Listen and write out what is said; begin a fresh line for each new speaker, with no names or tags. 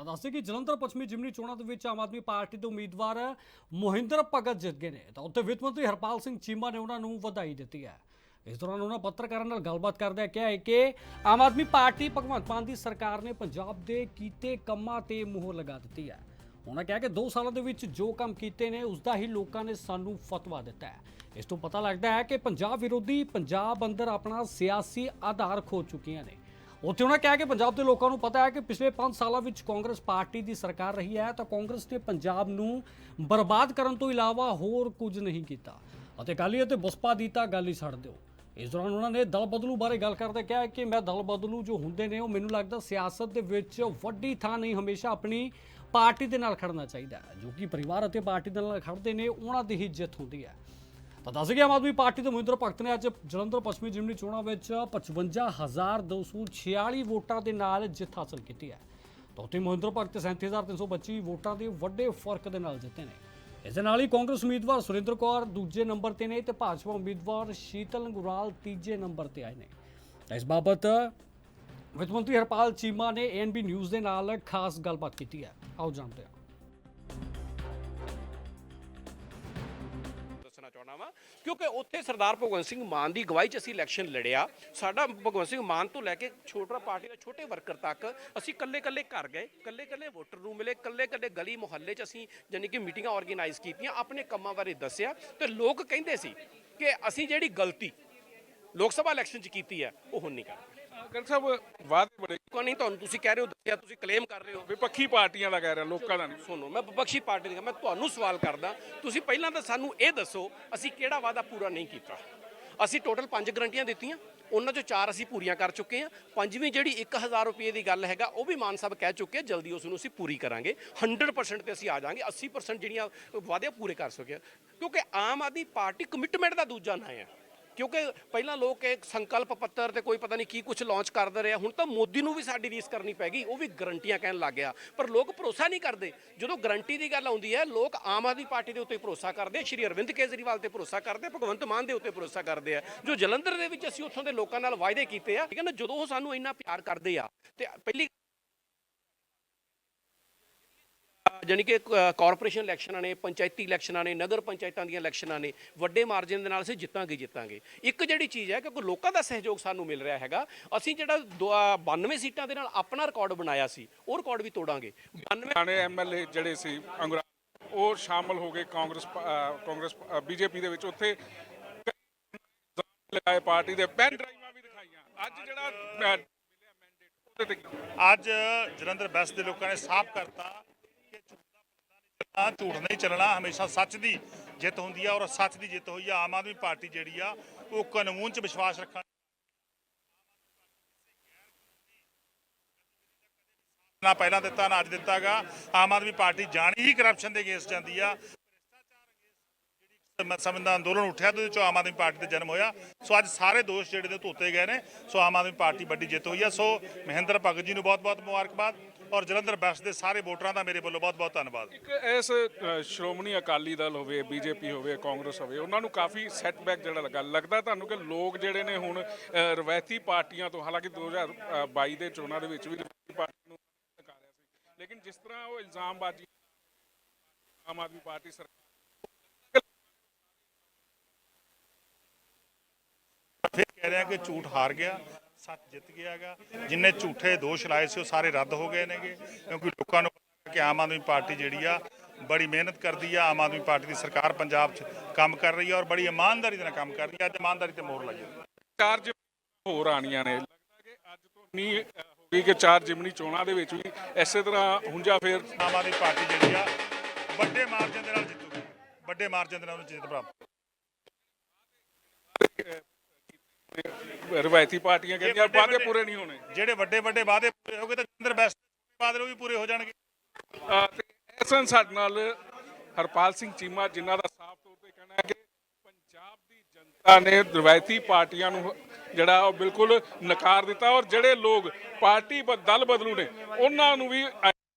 ਤਾਂ ਦੱਸਦੇ ਕਿ ਜਲੰਧਰ, ਪੱਛਮੀ ਜਿਮਨੀ ਚੋਣਾਂ ਦੇ ਵਿੱਚ ਆਮ ਆਦਮੀ ਪਾਰਟੀ ਦੇ ਉਮੀਦਵਾਰ ਮੋਹਿੰਦਰ ਭਗਤ ਜਿੱਤ ਗਏ ਨੇ। ਤਾਂ ਉੱਥੇ ਵਿੱਤ ਮੰਤਰੀ ਹਰਪਾਲ ਸਿੰਘ ਚੀਮਾ ਨੇ ਉਹਨਾਂ ਨੂੰ ਵਧਾਈ ਦਿੱਤੀ ਹੈ। ਇਸ ਦੌਰਾਨ ਉਹਨਾਂ ਪੱਤਰਕਾਰਾਂ ਨਾਲ ਗੱਲਬਾਤ ਕਰਦਿਆਂ ਕਿਹਾ ਹੈ ਕਿ ਆਮ ਆਦਮੀ ਪਾਰਟੀ ਭਗਵੰਤ ਮਾਨ ਦੀ ਸਰਕਾਰ ਨੇ ਪੰਜਾਬ ਦੇ ਕੀਤੇ ਕੰਮਾਂ ਤੇ ਮੋਹਰ ਲਗਾ ਦਿੱਤੀ ਹੈ। ਉਹਨਾਂ ਕਿਹਾ ਕਿ 2 ਸਾਲਾਂ ਦੇ ਵਿੱਚ ਜੋ ਕੰਮ ਕੀਤੇ ਨੇ, ਉਸ ਦਾ ਹੀ ਲੋਕਾਂ ਨੇ ਸਾਨੂੰ ਫਤਵਾ ਦਿੱਤਾ ਹੈ। ਇਸ ਤੋਂ ਪਤਾ ਲੱਗਦਾ ਹੈ ਕਿ ਪੰਜਾਬ ਵਿਰੋਧੀ ਪੰਜਾਬ ਅੰਦਰ ਆਪਣਾ ਸਿਆਸੀ ਆਧਾਰ ਖੋ ਚੁੱਕੀਆਂ ਨੇ। ਉੱਥੇ ਉਹਨਾਂ ਕਿਹਾ ਕਿ ਪੰਜਾਬ ਦੇ ਲੋਕਾਂ ਨੂੰ ਪਤਾ ਹੈ ਕਿ ਪਿਛਲੇ 5 ਸਾਲਾਂ ਵਿੱਚ ਕਾਂਗਰਸ ਪਾਰਟੀ ਦੀ ਸਰਕਾਰ ਰਹੀ ਹੈ ਤਾਂ ਕਾਂਗਰਸ ਨੇ ਪੰਜਾਬ ਨੂੰ ਬਰਬਾਦ ਕਰਨ ਤੋਂ ਇਲਾਵਾ ਹੋਰ ਕੁਝ ਨਹੀਂ ਕੀਤਾ। ਅਤੇ ਅਕਾਲੀ ਅਤੇ ਬਸਪਾ ਦੀ ਤਾਂ ਗੱਲ ਹੀ ਛੱਡ ਦਿਓ। ਇਸ ਦੌਰਾਨ ਉਹਨਾਂ ਨੇ ਦਲ ਬਦਲੂ ਬਾਰੇ ਗੱਲ ਕਰਦੇ ਕਿਹਾ ਕਿ ਮੈਂ ਦਲ ਬਦਲੂ ਜੋ ਹੁੰਦੇ ਨੇ, ਉਹ ਮੈਨੂੰ ਲੱਗਦਾ ਸਿਆਸਤ ਦੇ ਵਿੱਚ ਵੱਡੀ ਥਾਂ ਨਹੀਂ, ਹਮੇਸ਼ਾ ਆਪਣੀ ਪਾਰਟੀ ਦੇ ਨਾਲ ਖੜਨਾ ਚਾਹੀਦਾ ਜੋ ਕਿ ਪਰਿਵਾਰ ਅਤੇ ਪਾਰਟੀ ਦੇ ਨਾਲ ਖੜਦੇ ਨੇ, ਉਹਨਾਂ ਦੀ ਹੀ ਜਿੱਤ ਹੁੰਦੀ ਹੈ। ਤਾਂ ਦੱਸ ਗਿਆ ਆਮ ਆਦਮੀ ਪਾਰਟੀ ਦੇ ਮਹਿੰਦਰ ਭਗਤ ਨੇ ਅੱਜ ਜਲੰਧਰ ਪੱਛਮੀ ਜਿਮਨੀ ਚੋਣਾਂ ਵਿੱਚ 55246 ਵੋਟਾਂ ਦੇ ਨਾਲ ਜਿੱਤ ਹਾਸਲ ਕੀਤੀ ਹੈ। ਤਾਂ ਉੱਥੇ ਮਹਿੰਦਰ ਭਗਤ 37325 ਵੋਟਾਂ ਦੇ ਵੱਡੇ ਫ਼ਰਕ ਦੇ ਨਾਲ ਜਿੱਤੇ ਨੇ। ਇਸ ਦੇ ਨਾਲ ਹੀ ਕਾਂਗਰਸ ਉਮੀਦਵਾਰ ਸੁਰਿੰਦਰ ਕੌਰ ਦੂਜੇ ਨੰਬਰ ਤੇ ਨੇ ਤੇ ਭਾਜਪਾ ਉਮੀਦਵਾਰ ਸ਼ੀਤਲ ਗੁਰਾਲ ਤੀਜੇ ਨੰਬਰ ਤੇ ਆਏ ਨੇ। ਇਸ ਬਾਬਤ ਵਿੱਤ ਮੰਤਰੀ ਹਰਪਾਲ ਚੀਮਾ ਨੇ ਐਨਬੀ ਨਿਊਜ਼ ਦੇ ਨਾਲ ਖਾਸ ਗੱਲਬਾਤ ਕੀਤੀ ਹੈ। ਆਓ ਜਾਣਦੇ ਹਾਂ।
ਦੱਸਣਾ ਚਾਹੁੰਦਾ ਕਿਉਂਕਿ ਉੱਥੇ ਸਰਦਾਰ ਭਗਵੰਤ ਸਿੰਘ ਮਾਨ ਦੀ ਗਵਾਹੀ 'ਚ ਅਸੀਂ ਇਲੈਕਸ਼ਨ ਲੜਿਆ। ਸਾਡਾ ਭਗਵੰਤ ਸਿੰਘ ਮਾਨ ਤੋਂ ਲੈ ਕੇ ਛੋਟਾ ਪਾਰਟੀ ਦੇ ਛੋਟੇ ਵਰਕਰ ਤੱਕ ਅਸੀਂ ਕੱਲੇ-ਕੱਲੇ ਘਰ ਗਏ ਕੱਲੇ-ਕੱਲੇ ਵੋਟਰ ਨੂੰ ਮਿਲੇ ਕੱਲੇ-ਕੱਲੇ ਗਲੀ ਮੁਹੱਲੇ 'ਚ ਅਸੀਂ ਯਾਨੀ ਕਿ ਮੀਟਿੰਗਾਂ ਆਰਗੇਨਾਈਜ਼ ਕੀਤੀਆਂ, ਆਪਣੇ ਕੰਮਾਂ ਬਾਰੇ ਦੱਸਿਆ। ਤੇ ਲੋਕ ਕਹਿੰਦੇ ਸੀ ਕਿ ਅਸੀਂ ਜਿਹੜੀ ਗਲਤੀ ਲੋਕ ਸਭਾ ਇਲੈਕਸ਼ਨ 'ਚ ਕੀਤੀ ਹੈ, ਉਹ ਹੁਣ ਨਹੀਂ ਕਰਾਂਗੇ
ਗੱਲ ਸਾਹਿਬ ਵਾਅਦੇ ਬੜੇ।
ਕੋਈ ਨਹੀਂ ਤੁਹਾਨੂੰ ਤੁਸੀਂ ਕਹਿ ਰਹੇ ਹੋ ਦੱਸਿਆ ਤੁਸੀਂ ਕਲੇਮ ਕਰ ਰਹੇ ਹੋ।
ਵਿਪੱਖੀ ਪਾਰਟੀਆਂ ਦਾ ਕਹਿ ਰਿਹਾ ਲੋਕਾਂ ਦਾ ਨਹੀਂ।
ਸੁਣੋ ਮੈਂ ਵਿਪਕਸ਼ੀ ਪਾਰਟੀ ਦਾ ਮੈਂ ਤੁਹਾਨੂੰ ਸਵਾਲ ਕਰਦਾ ਤੁਸੀਂ ਪਹਿਲਾਂ ਤਾਂ ਸਾਨੂੰ ਇਹ ਦੱਸੋ ਅਸੀਂ ਕਿਹੜਾ ਵਾਅਦਾ ਪੂਰਾ ਨਹੀਂ ਕੀਤਾ? ਅਸੀਂ ਟੋਟਲ 5 ਗਰੰਟੀਆਂ ਦਿੱਤੀਆਂ ਉਹਨਾਂ ਚੋਂ ਚਾਰ ਅਸੀਂ ਪੂਰੀਆਂ ਕਰ ਚੁੱਕੇ ਹਾਂ ਪੰਜਵੀਂ ਜਿਹੜੀ 1000 ਰੁਪਏ ਦੀ ਗੱਲ ਹੈਗਾ ਉਹ ਵੀ ਮਾਨ ਸਾਹਿਬ ਕਹਿ ਚੁੱਕੇ ਆ, ਜਲਦੀ ਉਸ ਨੂੰ ਅਸੀਂ ਪੂਰੀ ਕਰਾਂਗੇ 100% ਤੇ ਅਸੀਂ ਆ ਜਾਾਂਗੇ 80% ਜਿਹੜੀਆਂ ਵਾਅਦੇ ਪੂਰੇ ਕਰ ਸਕੇ ਕਿਉਂਕਿ ਆਮ ਆਦਮੀ ਪਾਰਟੀ ਕਮਿਟਮੈਂਟ ਦਾ ਦੂਜਾ ਨਾਂ ਹੈ। ਕਿਉਂਕਿ ਪਹਿਲਾਂ ਲੋਕ ਇੱਕ ਸੰਕਲਪ ਪੱਤਰ ਤੇ ਕੋਈ ਪਤਾ ਨਹੀਂ ਕੀ ਕੁਝ ਲਾਂਚ ਕਰਦੇ ਰਹੇ ਹੁਣ ਤਾਂ ਮੋਦੀ ਨੂੰ ਵੀ ਸਾਡੀ ਰੀਸ ਕਰਨੀ ਪੈ ਗਈ, ਉਹ ਵੀ ਗਰੰਟੀਆਂ ਕਹਿਣ ਲੱਗ ਗਿਆ। ਪਰ ਲੋਕ ਭਰੋਸਾ ਨਹੀਂ ਕਰਦੇ। ਜਦੋਂ ਗਰੰਟੀ ਦੀ ਗੱਲ ਆਉਂਦੀ ਹੈ, ਲੋਕ ਆਮ ਆਦਮੀ ਪਾਰਟੀ ਦੇ ਉੱਤੇ ਭਰੋਸਾ ਕਰਦੇ ਸ਼੍ਰੀ ਅਰਵਿੰਦ ਕੇਜਰੀਵਾਲ ਤੇ ਭਰੋਸਾ ਕਰਦੇ ਭਗਵੰਤ ਮਾਨ ਦੇ ਉੱਤੇ ਭਰੋਸਾ ਕਰਦੇ ਆ। ਜੋ ਜਲੰਧਰ ਦੇ ਵਿੱਚ ਅਸੀਂ ਉੱਥੋਂ ਦੇ ਲੋਕਾਂ ਨਾਲ ਵਾਅਦੇ ਕੀਤੇ ਆ, ਠੀਕ ਹੈ ਨਾ, ਜਦੋਂ ਉਹ ਸਾਨੂੰ ਇੰਨਾ ਪਿਆਰ ਕਰਦੇ ਆ, ਤੇ ਪਹਿਲੀ ਜਾਣੀ ਕਿ ਕਾਰਪੋਰੇਸ਼ਨ ਇਲੈਕਸ਼ਨਾਂ ਨੇ ਪੰਚਾਇਤੀ ਇਲੈਕਸ਼ਨਾਂ ਨੇ ਨਗਰ ਪੰਚਾਇਤਾਂ ਦੀਆਂ ਇਲੈਕਸ਼ਨਾਂ ਨੇ ਵੱਡੇ ਮਾਰਜਨ ਦੇ ਨਾਲ ਅਸੀਂ ਜਿੱਤਾਂਗੇ ਜਿੱਤਾਂਗੇ। ਇੱਕ ਜਿਹੜੀ ਚੀਜ਼ ਹੈ ਕਿ ਕੋਈ ਲੋਕਾਂ ਦਾ ਸਹਿਯੋਗ ਸਾਨੂੰ ਮਿਲ ਰਿਹਾ ਹੈਗਾ ਅਸੀਂ ਜਿਹੜਾ ਦੋ- ਅ, 92 ਸੀਟਾਂ ਦੇ ਨਾਲ ਆਪਣਾ ਰਿਕਾਰਡ ਬਣਾਇਆ ਸੀ ਉਹ ਰਿਕਾਰਡ ਵੀ ਤੋੜਾਂਗੇ। 92
ਪੁਰਾਣੇ ਐਮਐਲਏ ਜਿਹੜੇ ਸੀ ਅੰਗਰਾ ਉਹ ਸ਼ਾਮਲ ਹੋ ਗਏ ਕਾਂਗਰਸ ਕਾਂਗਰਸ ਬੀਜੇਪੀ ਦੇ ਵਿੱਚ। ਉੱਥੇ ਲਗਾਏ ਪਾਰਟੀ ਦੇ ਪੈਨ ਡਰਾਈਵਾਂ ਵੀ ਦਿਖਾਈਆਂ। ਅੱਜ ਜਿਹੜਾ ਅਹ, ਮਿਲਿਆ ਮੈਂਡੇਟ ਉਹਦੇ ਤੇ ਕੀ?
ਅੱਜ ਜਲੰਧਰ ਬੈਸਟ ਦੇ ਲੋਕਾਂ ਨੇ ਸਾਫ਼ ਕਰਤਾ ਪਰਦਾ ਝੂਠ ਨਹੀਂ ਚੱਲਣਾ, ਹਮੇਸ਼ਾ ਸੱਚ ਦੀ ਜਿੱਤ ਹੁੰਦੀ ਆ ਔਰ ਸੱਚ ਦੀ ਜਿੱਤ ਹੋਈ ਆ। ਆਮ ਆਦਮੀ ਪਾਰਟੀ ਜਿਹੜੀ ਆ, ਉਹ ਕਾਨੂੰਨ 'ਚ ਵਿਸ਼ਵਾਸ ਰੱਖਣ ਨਾ ਪਹਿਲਾਂ ਦਿੱਤਾ, ਨਾ ਅੱਜ ਦਿੱਤਾਗਾ। ਆਮ ਆਦਮੀ ਪਾਰਟੀ ਜਾਣੀ ਹੀ ਕਰਪਸ਼ਨ ਦੇ ਅਗੇਂਸਟ ਜਾਂਦੀ ਆ। ਸਮੇਂ ਦਾ ਅੰਦੋਲਨ ਉੱਠਿਆ, ਤੇ ਉਹਦੇ ਚੋਂ ਆਮ ਆਦਮੀ ਪਾਰਟੀ ਦਾ ਜਨਮ ਹੋਇਆ। ਸੋ ਅੱਜ ਸਾਰੇ ਦੋਸ਼ ਜਿਹੜੇ ਨੇ ਧੋਤੇ ਗਏ ਨੇ। ਸੋ ਆਮ ਆਦਮੀ ਪਾਰਟੀ ਵੱਡੀ ਜਿੱਤ ਹੋਈ ਆ। ਸੋ ਮਹਿੰਦਰ ਭਗਤ ਜੀ ਨੂੰ ਬਹੁਤ-ਬਹੁਤ ਮੁਬਾਰਕਬਾਦ। ਔਰ ਜਲੰਧਰ ਬੈਸਟ ਦੇ ਸਾਰੇ ਵੋਟਰਾਂ ਦਾ ਮੇਰੇ ਵੱਲੋਂ ਬਹੁਤ-ਬਹੁਤ ਧੰਨਵਾਦ।
ਇੱਕ ਇਸ ਸ਼੍ਰੋਮਣੀ ਅਕਾਲੀ ਦਲ ਹੋਵੇ ਬੀਜੇਪੀ ਹੋਵੇ ਕਾਂਗਰਸ ਹੋਵੇ ਉਹਨਾਂ ਨੂੰ ਕਾਫੀ ਸੈਟਬੈਕ ਜਿਹੜਾ ਲੱਗਾ। ਲੱਗਦਾ ਤੁਹਾਨੂੰ ਕਿ ਲੋਕ ਜਿਹੜੇ ਨੇ ਹੁਣ ਰਵਾਇਤੀ ਪਾਰਟੀਆਂ ਤੋਂ ਹਾਲਾਂਕਿ 2022 ਦੇ ਚੋਣਾਂ ਦੇ ਵਿੱਚ ਵੀ ਰਵਾਇਤੀ ਪਾਰਟੀ ਨੂੰ ਨਕਾਰਿਆ ਸੀ ਲੇਕਿਨ ਜਿਸ ਤਰ੍ਹਾਂ ਉਹ ਇਲਜ਼ਾਮਬਾਜ਼ੀ ਆਮ ਆਦਮੀ ਪਾਰਟੀ ਸਰਕਾਰ
ਫਿਰ ਕਹਿ ਰਿਹਾ ਕਿ ਝੂਠ ਹਾਰ ਗਿਆ। ਸੱਚ ਜਿੱਤ ਗਿਆਗਾ ਜਿੰਨੇ ਝੂਠੇ ਦੋਸ਼ ਲਾਏ ਸੀ ਉਹ ਸਾਰੇ ਰੱਦ ਹੋ ਗਏ ਨੇਗੇ। ਕਿਉਂਕਿ ਲੋਕਾਂ ਨੂੰ ਪਤਾ ਕਿ ਆਮ ਆਦਮੀ ਪਾਰਟੀ ਜਿਹੜੀ ਆ ਬੜੀ ਮਿਹਨਤ ਕਰਦੀ ਆ। ਆਮ ਆਦਮੀ ਪਾਰਟੀ ਦੀ ਸਰਕਾਰ ਪੰਜਾਬ 'ਚ ਕੰਮ ਕਰ ਰਹੀ ਆ ਔਰ ਬੜੀ ਇਮਾਨਦਾਰੀ ਦੇ ਨਾਲ ਕੰਮ ਕਰ ਰਹੀ ਆ। ਅੱਜ ਇਮਾਨਦਾਰੀ ਤੇ ਮੋਹਰ ਲਾਈ ਆ।
ਚਾਰ ਜਿਮਨੀ ਹੋਰ ਆਣੀਆਂ ਨੇ। ਲੱਗਦਾ ਕਿ ਅੱਜ ਤੋਂ ਨਹੀਂ ਹੋ ਗਈ ਕਿ ਚਾਰ ਜਿਮਨੀ ਚੋਣਾਂ ਦੇ ਵਿੱਚ ਵੀ ਇਸੇ ਤਰ੍ਹਾਂ ਹੁੰਜਾ ਫੇਰ
ਆਮ ਆਦਮੀ ਪਾਰਟੀ ਜਿਹੜੀ ਆ ਵੱਡੇ ਮਾਰਜਨ ਦੇ ਨਾਲ ਜਿੱਤੂਗੀ। ਵੱਡੇ ਮਾਰਜਨ ਦੇ ਨਾਲ ਉਹਨੂੰ ਜਿੱਤ ਪ੍ਰਾਪਤ
ਰਵਾਇਤੀ ਪਾਰਟੀਆਂ ਕਹਿੰਦੀਆਂ ਵਾਅਦੇ ਪੂਰੇ ਨਹੀਂ ਹੋਣੇ।
ਜਿਹੜੇ ਵੱਡੇ ਵੱਡੇ ਵਾਅਦੇ ਪੂਰੇ ਹੋ ਗਏ ਤਾਂ ਜਲੰਧਰ ਬੈਸਟ ਵਾਅਦੇ ਉਹ ਵੀ ਪੂਰੇ ਹੋ ਜਾਣਗੇ।
ਤੇ ਇਸ ਹਨ ਸਾਡੇ ਨਾਲ ਹਰਪਾਲ ਸਿੰਘ ਚੀਮਾ ਜਿਨ੍ਹਾਂ ਦਾ ਸਾਫ਼ ਤੌਰ ਤੇ ਕਹਿਣਾ ਹੈ ਕਿ ਪੰਜਾਬ ਦੀ ਜਨਤਾ ਨੇ ਰਵਾਇਤੀ ਪਾਰਟੀਆਂ ਨੂੰ ਜਿਹੜਾ ਉਹ ਬਿਲਕੁਲ ਨਕਾਰ ਦਿੱਤਾ ਔਰ ਜਿਹੜੇ ਲੋਕ ਪਾਰਟੀ ਦਲ ਬਦਲੂ ਨੇ ਉਹਨਾਂ ਨੂੰ ਵੀ